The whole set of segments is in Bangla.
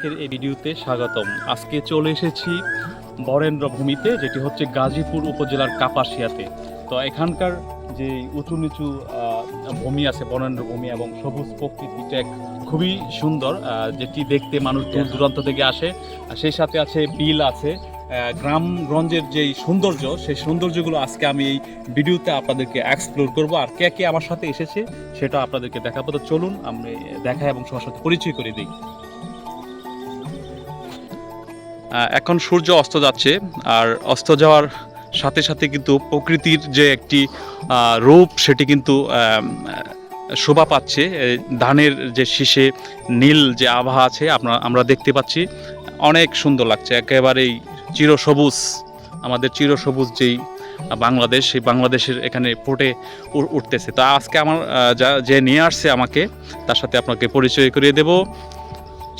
আজকের এই ভিডিওতে স্বাগতম। আজকে চলে এসেছি বরেন্দ্র ভূমিতে যেটি হচ্ছে গাজীপুর উপজেলার কাপাসিয়াতে। তো এখানকার যে উঁচু নিচু ভূমি আছে বরেন্দ্র ভূমি এবং সবুজ প্রকৃতি ট্যাগ খুবই সুন্দর যেটি দেখতে মানুষ দূর দূরান্ত থেকে আসে। সেই সাথে আছে বিল আছে। গ্রামগঞ্জের যেই সৌন্দর্য, সেই সৌন্দর্যগুলো আজকে আমি এই ভিডিওতে আপনাদেরকে এক্সপ্লোর করব। আর কে কে আমার সাথে এসেছে, সেটা আপনাদেরকে দেখাবো। তো চলুন, আমি দেখা এবং সবার সাথে পরিচয় করে দিই। এখন সূর্য অস্ত যাচ্ছে, আর অস্ত যাওয়ার সাথে সাথে কিন্তু প্রকৃতির যে একটি রূপ সেটি কিন্তু শোভা পাচ্ছে। ধানের যে শীষে নীল যে আভা আছে আপনার আমরা দেখতে পাচ্ছি, অনেক সুন্দর লাগছে। একেবারেই চিরসবুজ, আমাদের চিরসবুজ যেই বাংলাদেশ, সেই বাংলাদেশের এখানে ফুটে উঠতেছে। তো আজকে আমার যা, যে নিয়ে আসছে আমাকে, তার সাথে আপনাকে পরিচয় করিয়ে দেব।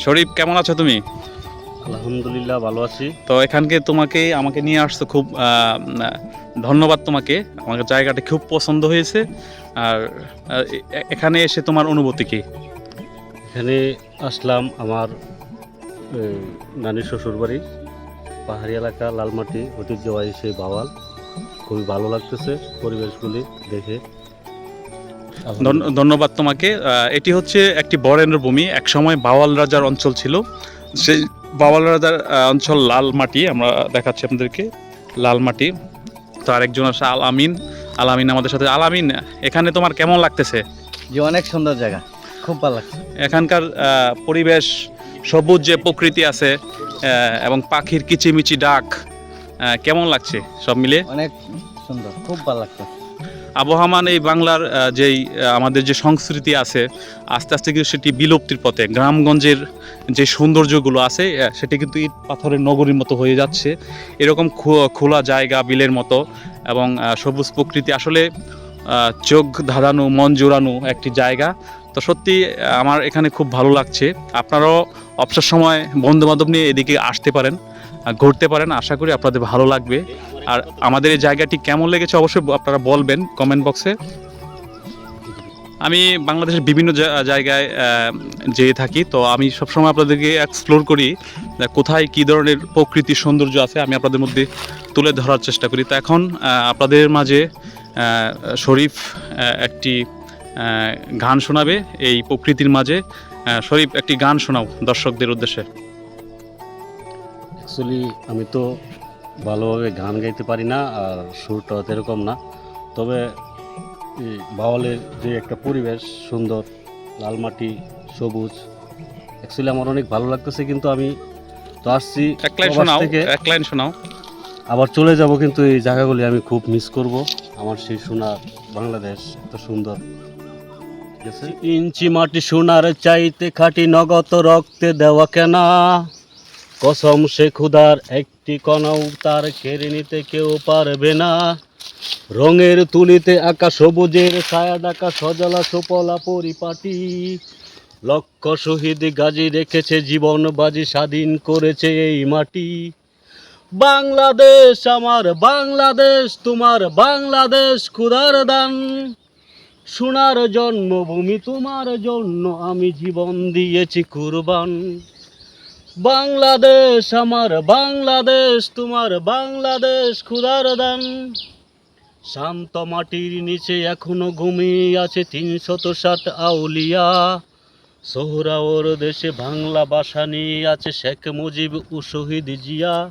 শরীফ, কেমন আছো তুমি? আলহামদুলিল্লাহ ভালো আছি। তো এখানকে তোমাকে আমাকে নিয়ে আসছো খুব ধন্যবাদ তোমাকে। আমাকে জায়গাটা খুব পছন্দ হয়েছে। আর এখানে এসে তোমার অনুভূতি কি? এখানে আসলাম আমার নানির শ্বশুর বাড়ি পাহাড়ি এলাকা লালমাটি ঐতিহ্যবাহী সেই বাওয়াল। খুবই ভালো লাগতেছে পরিবেশগুলি দেখে। ধন্য- ধন্যবাদ তোমাকে। এটি হচ্ছে একটি বরেন্দ্র ভূমি একসময় বাওয়াল রাজার অঞ্চল ছিল। সেই বাওয়াল রাজার অঞ্চল লাল মাটি আমরা দেখাচ্ছি আপনাদেরকে লাল মাটি। তো আরেকজন আছে আল আমিন। আল আমিন আমাদের সাথে। আল আমিন এখানে তোমার কেমন লাগতেছে? যে অনেক সুন্দর জায়গা। খুব ভালো লাগছে। এখানকার পরিবেশ সবুজ যে প্রকৃতি আছে এবং পাখির কিচিমিচি ডাক কেমন লাগছে সব মিলে? অনেক সুন্দর। খুব ভালো লাগছে। আবহমান এই বাংলার যেই আমাদের যে সংস্কৃতি আছে, আস্তে আস্তে কিন্তু সেটি বিলুপ্তির পথে, গ্রামগঞ্জের যে সৌন্দর্যগুলো আছে সেটি কিন্তু ইট পাথরের নগরীর মতো হয়ে যাচ্ছে। এরকম খোলা জায়গা, বিলের মতো এবং সবুজ প্রকৃতি, আসলে চোখ ধাঁধানো, মন জোড়ানো একটি জায়গা। তো সত্যি আমার এখানে খুব ভালো লাগছে। আপনারাও অবসর সময় বন্ধু বান্ধব নিয়ে এদিকে আসতে পারেন ঘুরতে পারেন, আশা করি আপনাদের ভালো লাগবে। আর আমাদের এই জায়গাটি কেমন লেগেছে অবশ্যই আপনারা বলবেন কমেন্ট বক্সে আমি বাংলাদেশের বিভিন্ন জায়গায় যেয়ে থাকি, তো আমি সবসময় আপনাদেরকে এক্সপ্লোর করি কোথায় কী ধরনের প্রকৃতির সৌন্দর্য আছে, আমি আপনাদের মধ্যে তুলে ধরার চেষ্টা করি। তো এখন আপনাদের মাঝে শরীফ একটি গান শোনাবে, এই প্রকৃতির মাঝে। শরীফ, একটি গান শোনাও দর্শকদের উদ্দেশ্যে। অ্যাকচুয়ালি আমি তো ভালোভাবে গান গাইতে পারি না আর সুরটা এরকম না। তবে বাওয়ালের যে একটা পরিবেশ সুন্দর লাল মাটি সবুজ অ্যাকচুয়ালি আমার অনেক ভালো লাগতেছে কিন্তু আমি তো আসছি থেকে। শোনাও। আবার চলে যাব কিন্তু এই জায়গাগুলি আমি খুব মিস করব। আমার সেই সোনার বাংলাদেশ এত সুন্দর। ইঞ্চি মাটি সোনার চাইতে খাটি নগত রক্তে দেওয়া কেনা। কসম সে ক্ষুধার একটি কণাও তার কেড়ে নিতে কেউ পারবে না। রঙের তুলিতে আঁকা সবুজের ছায়া ডাকা সজলা সুপলা পরিপাটি। লক্ষ শহীদ গাজী রেখেছে জীবন বাজি স্বাধীন করেছে এই মাটি। বাংলাদেশ আমার বাংলাদেশ, তোমার বাংলাদেশ ক্ষুধার দান। সোনার জন্মভূমি তোমার জন্য আমি জীবন দিয়েছি কুরবান। বাংলাদেশ, আমার বাংলাদেশ, তোমার বাংলাদেশ, ক্ষুধার দান। শান্ত মাটির নিচে এখনও ঘুমিয়ে আছে তিনশত ষাট আউলিয়া সোহরাওর দেশে বাংলা ভাষা নিয়ে আছে শেখ মুজিব ও শহীদ জিয়া।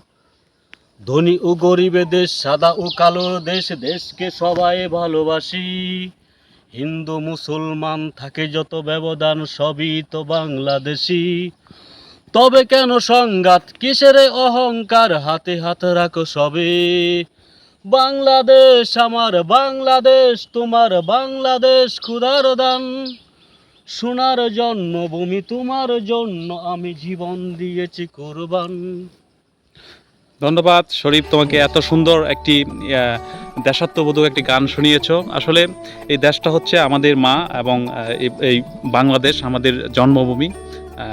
ধনী ও গরিবের দেশ, সাদা ও কালো দেশ, দেশকে সবাই ভালোবাসি। হিন্দু, মুসলমান থাকে যত ব্যবধান, সবই তো বাংলাদেশি। তবে কেন সংঘাত? কিসের অহংকার? হাতে হাত রাখো সবে। বাংলাদেশ আমার বাংলাদেশ, তোমার বাংলাদেশ ক্ষুধার দান। সোনার জন্মভূমি, তোমার জন্য আমি জীবন দিয়েছি কোরবান। ধন্যবাদ শরীফ, তোমাকে এত সুন্দর একটি দেশাত্মবোধক একটি গান শুনিয়েছ। আসলে এই দেশটা হচ্ছে আমাদের মা এবং এই- বাংলাদেশ আমাদের জন্মভূমি।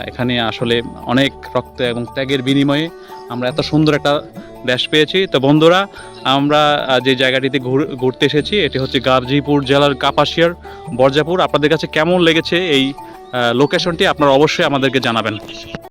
এখানে আসলে অনেক রক্ত এবং ত্যাগের বিনিময়ে আমরা এত সুন্দর একটা দেশ পেয়েছি। তো বন্ধুরা, আমরা যে জায়গাটিতে ঘুর- ঘুরতে এসেছি, এটি হচ্ছে গাজীপুর জেলার কাপাসিয়ার বর্জাপুর। আপনাদের কাছে কেমন লেগেছে এই লোকেশনটি আপনারা অবশ্যই আমাদেরকে জানাবেন।